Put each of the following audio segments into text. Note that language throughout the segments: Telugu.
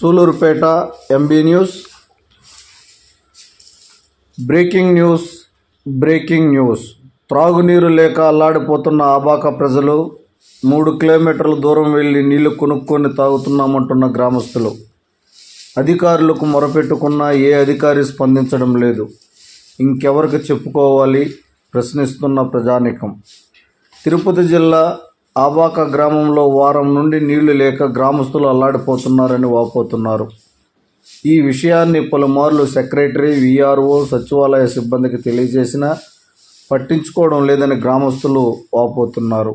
Sullurpeta MB news breaking news breaking news. త్రాగునీరు లేక అల్లాడిపోతున్న ఆబాక ప్రజలు మూడు కిలోమీటర్ల దూరం వెళ్ళి నీళ్ళు కొనుక్కొని తాగుతున్నామంటున్న గ్రామస్తులు. అధికారులకు మొరపెట్టుకున్నా ఏ అధికారి స్పందించడం లేదు. ఇంకెవరికి చెప్పుకోవాలి? ప్రశ్నిస్తున్న ప్రజానికం. తిరుపతి జిల్లా ఆబాక గ్రామంలో వారం నుండి నీళ్ళు లేక గ్రామస్తులు అల్లాడిపోతున్నారని వాపోతున్నారు. ఈ విషయాన్ని పలుమార్లు సెక్రటరీ విఆర్ఓ సచివాలయ సిబ్బందికి తెలియజేసినా పట్టించుకోవడం లేదని గ్రామస్తులు వాపోతున్నారు.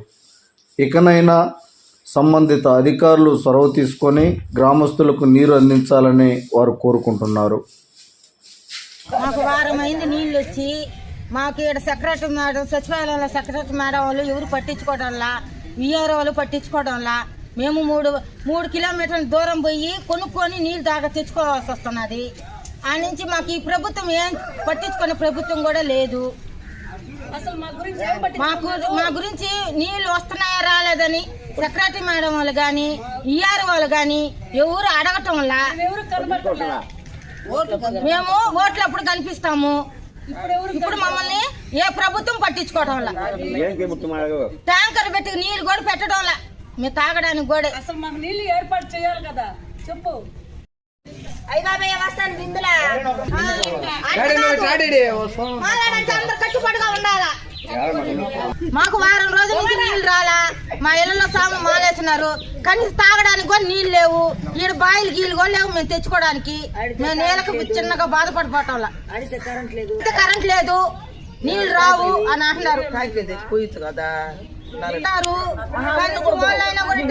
ఇకనైనా సంబంధిత అధికారులు చొరవ తీసుకొని గ్రామస్తులకు నీరు అందించాలని వారు కోరుకుంటున్నారు. మాకు వారం అయింది నీళ్ళు వచ్చి మాకు ఇక్కడ సెక్రటరీ మేడం సచివాలయంలో సెక్రటరీ మేడం వాళ్ళు ఎవరు పట్టించుకోవడంలా విఆర్ఓ వాళ్ళు పట్టించుకోవడంలా. మేము మూడు మూడు కిలోమీటర్ల దూరం పోయి కొనుక్కొని నీళ్ళు దాకా తెచ్చుకోవాల్సి వస్తున్నది. ఆ నుంచి మాకు ఈ ప్రభుత్వం ఏం పట్టించుకునే ప్రభుత్వం కూడా లేదు. మాకు మా గురించి నీళ్ళు వస్తున్నాయా రాలేదని సెక్రటరీ మేడం వాళ్ళు కానీ ఈఆర్ వాళ్ళు కానీ ఎవరు అడగటం వల్ల మేము ఓట్లు అప్పుడు కనిపిస్తాము ఇప్పుడు మమ్మల్ని ఏ ప్రభుత్వం పట్టించుకోవడం వల్ల. ట్యాంకర్ పెట్టి నీళ్ళు కూడా పెట్టడం వల్ల. మేము తాగడానికి కూడా. అసలు మాకు నీళ్ళు ఏర్పాటు చేయాలి కదా. చెప్పు. వస్తాను కట్టుబడిగా ఉండాలా? మాకు వారం రోజుల నుంచి నీళ్ళు రాలా. మా ఇళ్ళలో సాము మాలేస్తున్నారు. కనీసం తాగడానికి కూడా నీళ్ళు లేవు. ఈడ బాయిలు గీలు కూడా లేవు మేము తెచ్చుకోవడానికి. మేము నీళ్ళకి చిన్నగా బాధపడిపోవటం కరెంట్ లేదు. నీళ్ళు రావు అని అంటున్నారు. అంటారు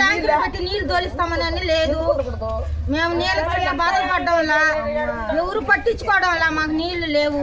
ట్యాంకులు పెట్టి నీళ్ళు తోలిస్తామని అని లేదు. మేము నీళ్ళ బాధపడడం వల్ల ఎవరు పట్టించుకోవడం వల్ల మాకు నీళ్ళు లేవు.